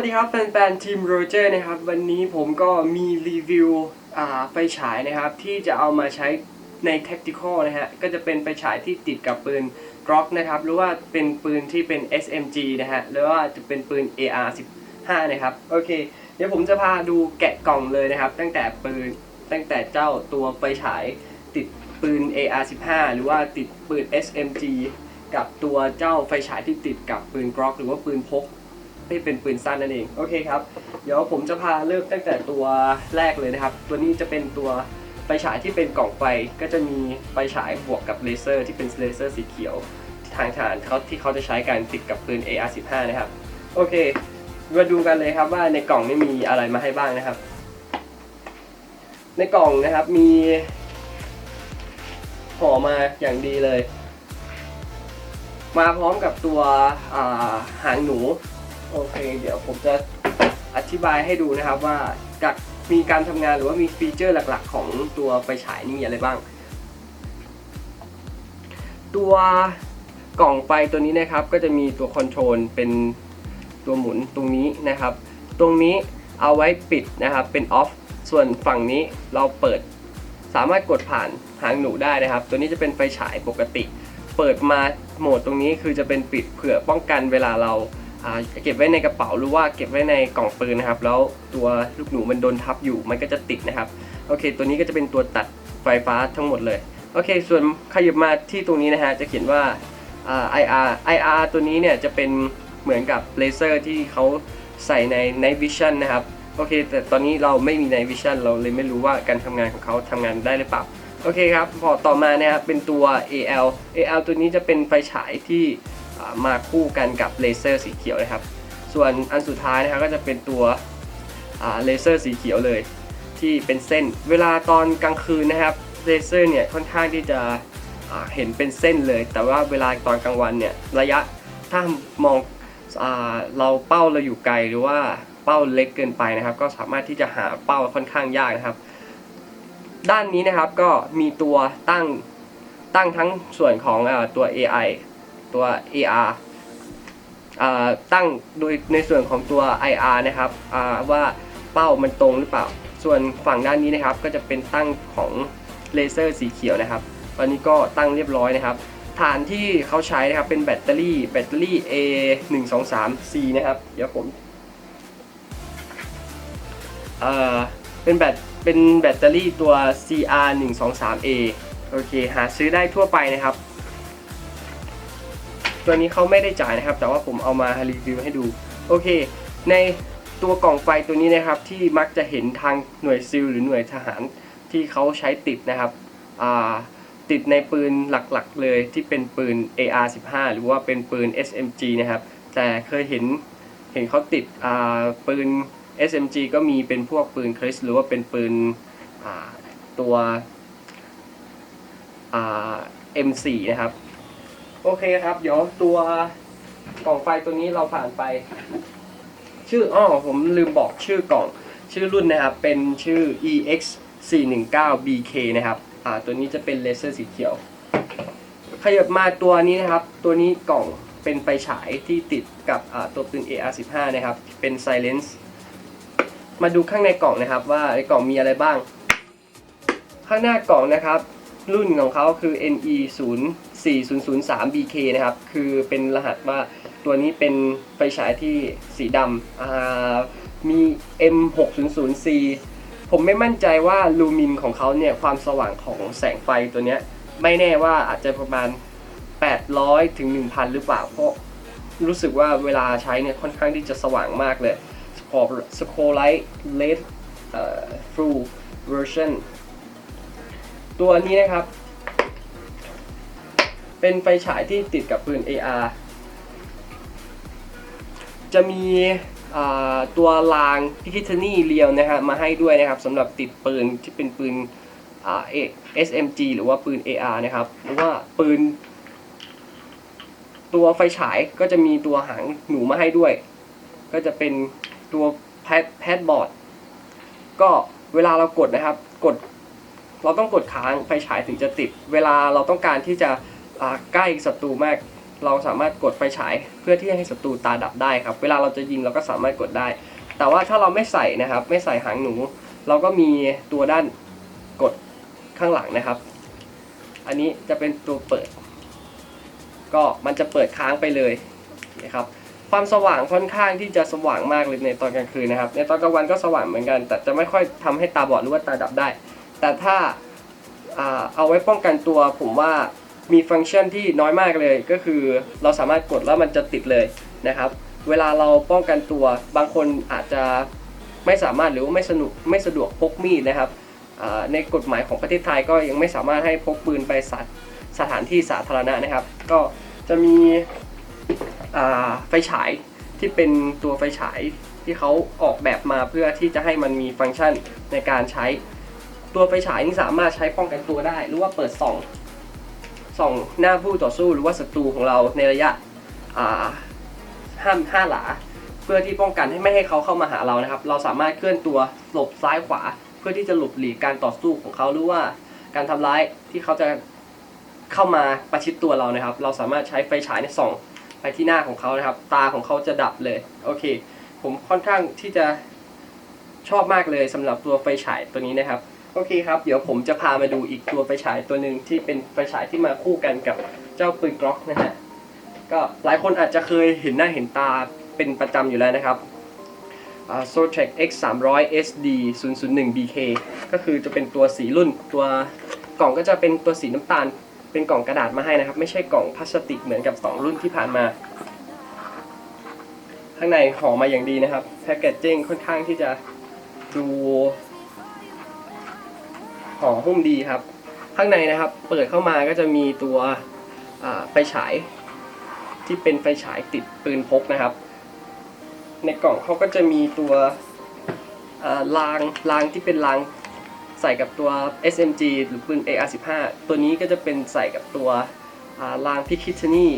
วัสดีครับแฟนๆทีมโรเจอร์นะครับ วันนี้ผมก็มีรีวิวไฟฉายนะครับ ที่จะเอามาใช้ใน Tactical นะฮะ ก็จะเป็นไฟฉายที่ติดกับปืน Glock นะครับ หรือว่าเป็นปืนที่เป็น SMG นะฮะ หรือว่าจะเป็นปืน AR 15นะครับ โอเค เดี๋ยวผมจะพาดูแกะกล่องเลยนะครับ ตั้งแต่ปืนตั้งแต่เจ้าตัวไฟฉายติดปืน AR 15หรือว่าติดปืน SMG กับตัวเจ้าไฟฉายที่ติดกับปืน Glock หรือว่าปืนพก ที่เป็นปืนสั้นนั่นเองโอเคครับเดี๋ยวผมจะพาเริ่มตั้งแต่ตัวแรกเลยนะครับ ตัวนี้จะเป็นตัวไฟฉายที่เป็นกล่องไฟก็จะมีไฟฉายบวกกับเลเซอร์ที่เป็นเลเซอร์สีเขียวทางฐานเขาที่เขาจะใช้การติดกับปืน AR15 นะครับโอเค มาดูกันเลยครับว่าในกล่องนี้มีอะไรมาให้บ้างนะครับ ในกล่องนะครับมีห่อมาอย่างดีเลย มาพร้อมกับตัวาหางหนู โอเค เดี๋ยวผมจะอธิบายให้ดูนะครับว่าจากมีการทำงานหรือว่ามีฟีเจอร์หลักๆ ของตัวไฟฉายนี่มีอะไรบ้าง ตัวกล่องไฟตัวนี้นะครับ ก็จะมีตัวคอนโทรลเป็นตัวหมุนตรงนี้นะครับ ตรงนี้เอาไว้ปิดนะครับเป็นออฟส่วนฝั่งนี้เราเปิดสามารถกดผ่านหางหนูได้นะครับ ตัวนี้จะเป็นไฟฉายปกติ เปิดมาโหมดตรงนี้คือจะเป็นปิดเผื่อป้องกันเวลาเรา เก็บไว้ในกระเป๋าหรือว่าเก็บไว้ในกล่องปืนนะครับ แล้วตัวลูกหนูมันโดนทับอยู่มันก็จะติดนะครับ โอเค ตัวนี้ก็จะเป็นตัวตัดไฟฟ้าทั้งหมดเลย โอเค ส่วนขยับมาที่ตรงนี้นะฮะ จะเขียนว่าอ่า IR IR ตัวนี้เนี่ยจะเป็นเหมือนกับเลเซอร์ที่เขาใส่ใน Night Vision นะครับ โอเค แต่ตอนนี้เราไม่มี Night Vision เราเลยไม่รู้ว่าการทำงานของเขาทำงานได้หรือเปล่า โอเคครับ พอต่อมานะครับเป็นตัว AL AL ตัวนี้จะเป็นไฟฉายที่ มาคู่กันกับเลเซอร์สีเขียวนะครับ ส่วนอันสุดท้ายนะครับก็จะเป็นตัวเลเซอร์สีเขียวเลย ที่เป็นเส้น เวลาตอนกลางคืนนะครับเลเซอร์เนี่ยค่อนข้างที่จะเห็นเป็นเส้นเลย แต่ว่าเวลาตอนกลางวันเนี่ยระยะถ้ามองอเราเป้าเราอยู่ไกลหรือว่าเป้าเล็กเกินไปนะครับ ก็สามารถที่จะหาเป้าค่อนข้างยากนะครับ ด้านนี้นะครับก็มีตัวตั้งตั้งทั้งส่วนของอตัว AI ตัว AR อ่าตั้งโดยในส่วนของตัว IR นะครับว่าเป้ามันตรงหรือเปล่า ส่วนฝั่งด้านนี้นะครับก็จะเป็นตั้งของเลเซอร์สีเขียวนะครับ ตอนนี้ก็ตั้งเรียบร้อยนะครับ ฐานที่เขาใช้นะครับเป็นแบตเตอรี่แบตเตอรี่ A 1 2 3 C นะครับ เดี๋ยวผมเอ่อเป็นแบตเป็นแบตเตอรี่ตัว CR 1 2 3 A โอเค หาซื้อได้ทั่วไปนะครับ ตัวนี้เขาไม่ได้จ่ายนะครับ แต่ว่าผมเอามารีวิวให้ดู โอเค ในตัวกล่องไฟตัวนี้นะครับที่มักจะเห็นทางหน่วยซิลหรือหน่วยทหารที่เขาใช้ติดนะครับติดในปืนหลักๆ เลยที่เป็นปืน AR-15 หรือว่าเป็นปืน SMG นะครับ แต่เคยเห็นเห็นเขาติดปืน SMG ก็มีเป็นพวกปืนคริสหรือว่าเป็นปืนตัว M4 นะครับ โอเคครับ เดี๋ยวตัวกล่องไฟตัวนี้เราผ่านไป ชื่ออ้อผมลืมบอกชื่อกล่อง ชื่อรุ่นนะครับ เป็นชื่อ ex 4 1 9 bk นะครับอ่าตัวนี้จะเป็นเลเซอร์สีเขียว ขยับมาตัวนี้นะครับ ตัวนี้กล่องเป็นไฟฉายที่ติดกับตัวปืน AR15 นะครับ เป็นไซเรนส์มาดูข้างในกล่องนะครับ ว่าในกล่องมีอะไรบ้าง ข้างหน้ากล่องนะครับ รุ่นของเขาคือ NE0 4003 BK นะครับ คือเป็นรหัสว่าตัวนี้เป็นไฟฉายที่สีดำมี M600C ผมไม่มั่นใจว่าลูมินของเขาเนี่ย ความสว่างของแสงไฟตัวเนี้ย ไม่แน่ว่าอาจจะประมาณ 800 ถึง 1,000 หรือเปล่า เพราะรู้สึกว่าเวลาใช้เนี่ย ค่อนข้างที่จะสว่างมากเลยขอบสโคไลท์เลสฟรูเวอร์ชันตัวนี้นะครับ เป็นไฟฉายที่ติดกับปืน AR จะมีตัวรางพิคิทนี่เรียวนะฮะมาให้ด้วยนะครับสำหรับติดปืนที่เป็นปืนอ่า SMG หรือว่าปืน AR นะครับหรือว่าปืน ตัวไฟฉายก็จะมีตัวหางหนูมาให้ด้วย ก็จะเป็นตัวแพดแพดบอร์ดก็เวลาเรากดนะครับกด เราต้องกดค้างไฟฉายถึงจะติด เวลาเราต้องการที่จะ ใกล้ศัตรูมาก เราสามารถกดไฟฉาย เพื่อที่จะให้ศัตรูตาดับได้ครับ เวลาเราจะยิงเราก็สามารถกดได้ แต่ว่าถ้าเราไม่ใส่นะครับ ไม่ใส่หางหนู เราก็มีตัวด้านกดข้างหลังนะครับ อันนี้จะเป็นตัวเปิด ก็มันจะเปิดค้างไปเลยนะครับความสว่างค่อนข้างที่จะสว่างมากเลยในตอนกลางคืนนะครับ ในตอนกลางวันก็สว่างเหมือนกัน แต่จะไม่ค่อยทำให้ตาบอดหรือว่าตาดับได้ แต่ถ้าเอาไว้ป้องกันตัวผมว่า มีฟังก์ชันที่น้อยมากเลยก็คือเราสามารถกดแล้วมันจะติดเลยนะครับ เวลาเราป้องกันตัวบางคนอาจจะไม่สามารถหรือว่าไม่สนุกไม่สะดวกพกมีดนะครับในกฎหมายของประเทศไทยก็ยังไม่สามารถให้พกปืนไปสัตสถานที่สาธารณะนะครับ ก็จะมีไฟฉายที่เป็นตัวไฟฉายที่เขาออกแบบมาเพื่อที่จะให้มันมีฟังก์ชันในการใช้ ตัวไฟฉายนี่สามารถใช้ป้องกันตัวได้ หรือว่าเปิดส่อง ส่องหน้าผู้ต่อสู้หรือว่าศัตรูของเราในระยะห้าห้าหลา เพื่อที่ป้องกันให้ไม่ให้เขาเข้ามาหาเรานะครับ เราสามารถเคลื่อนตัวหลบซ้ายขวา เพื่อที่จะหลบหลีกการต่อสู้ของเขาหรือว่าการทำร้ายที่เขาจะเข้ามาประชิดตัวเรานะครับ เราสามารถใช้ไฟฉายในส่องไปที่หน้าของเขานะครับ ตาของเขาจะดับเลยโอเค ผมค่อนข้างที่จะชอบมากเลยสำหรับตัวไฟฉายตัวนี้นะครับ โอเคครับ เดี๋ยวผมจะพามาดูอีกตัวไฟฉายตัวหนึ่งที่เป็นไฟฉายที่มาคู่กันกับเจ้าปืนกล็อกนะฮะ ก็หลายคนอาจจะเคยเห็นหน้าเห็นตาเป็นประจำอยู่แล้วนะครับอ่า Zotac X 3 0 0 SD 001 BK ก็คือจะเป็นตัวสีรุ่นตัวกล่องก็จะเป็นตัวสีน้ำตาล เป็นกล่องกระดาษมาให้นะครับ ไม่ใช่กล่องพลาสติกเหมือนกับ 2 รุ่นที่ผ่านมา ข้างในห่อมาอย่างดีนะครับ แพคเกจจิ้งค่อนข้างที่จะดู ห่อหุ้มดีครับ ข้างในนะครับ เปิดเข้ามาก็จะมีตัวไฟฉาย ที่เป็นไฟฉายติดปืนพกนะครับ ในกล่องเขาก็จะมีตัวรางรางที่เป็นรางใส่กับตัว SMG หรือปืน AR15 ตัวนี้ก็จะเป็นใส่กับตัวรางพิคิทนี่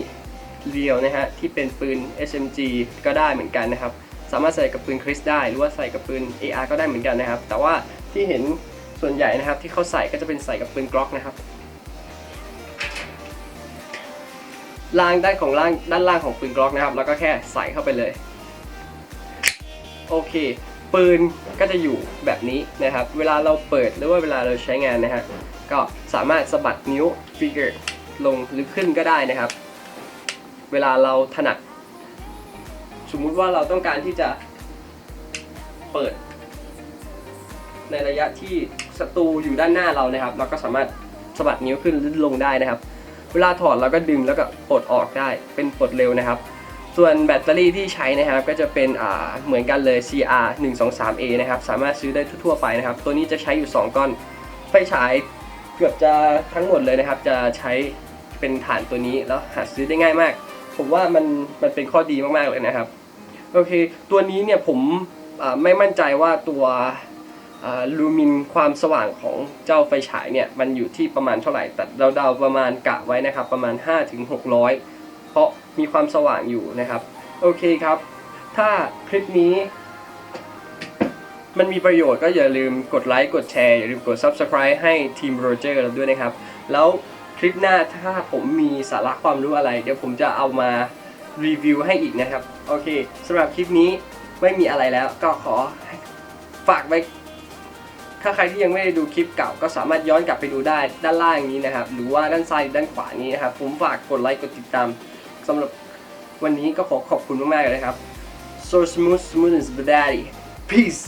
เรียวนะฮะที่เป็นปืน SMG ก็ได้เหมือนกันนะครับ สามารถใส่กับปืนคริสได้ หรือว่าใส่กับปืน AR ก็ได้เหมือนกันนะครับ แต่ว่าที่เห็น ส่วนใหญ่นะครับที่เขาใส่ก็จะเป็นใส่กับปืนกล็อกนะครับล่างด้านของล่างด้านล่างของปืนกล็อกนะครับ แล้วก็แค่ใส่เข้าไปเลย โอเค ปืนก็จะอยู่แบบนี้นะครับ เวลาเราเปิดหรือว่าเวลาเราใช้งานนะฮะก็สามารถสะบัดนิ้วฟิกเกอร์ลงหรือขึ้นก็ได้นะครับ เวลาเราถนัด สมมุติว่าเราต้องการที่จะเปิด ในระยะที่ ศัตรูอยู่ด้านหน้าเรานะครับ เราก็สามารถสะบัดนิ้วขึ้นหรือลงได้นะครับ เวลาถอดเราก็ดึงแล้วก็ปลดออกได้เป็นปลดเร็วนะครับ ส่วนแบตเตอรี่ที่ใช้นะครับก็จะเป็นอ่าเหมือนกันเลย CR 1 2 3 A นะครับสามารถซื้อได้ทั่วๆไปนะครับ ตัวนี้จะใช้อยู่ 2 ก้อนไฟฉายเกือบจะทั้งหมดเลยนะครับ จะใช้เป็นฐานตัวนี้แล้วหาซื้อได้ง่ายมาก ผมว่ามันมันเป็นข้อดีมากๆเลยนะครับโอเค ตัวนี้เนี่ยผมไม่มั่นใจว่าตัว ลูมินความสว่างของเจ้าไฟฉายเนี่ยมันอยู่ที่ประมาณเท่าไหร่แต่เราเดาประมาณกะไว้นะครับ ประมาณ 5-600 เพราะมีความสว่างอยู่นะครับ โอเคครับ ถ้าคลิปนี้ มันมีประโยชน์ก็อย่าลืมกดไลค์กดแชร์ อย่าลืมกด Subscribe ให้ทีมโรเจอร์เราด้วยนะครับ แล้วคลิปหน้าถ้าผมมีสาระความรู้อะไร เดี๋ยวผมจะเอามารีวิวให้อีกนะครับ โอเคสำหรับคลิปนี้ไม่มีอะไรแล้วก็ขอฝากไว้ ถ้าใครที่ยังไม่ได้ดูคลิปเก่าก็สามารถย้อนกลับไปดูได้ด้านล่างนี้นะครับ หรือว่าด้านซ้ายด้านขวานี้นะครับ ผมฝากกดไลค์กดติดตามสำหรับวันนี้ก็ขอขอบคุณมากๆเลยครับ so smooth smooth and daddy peace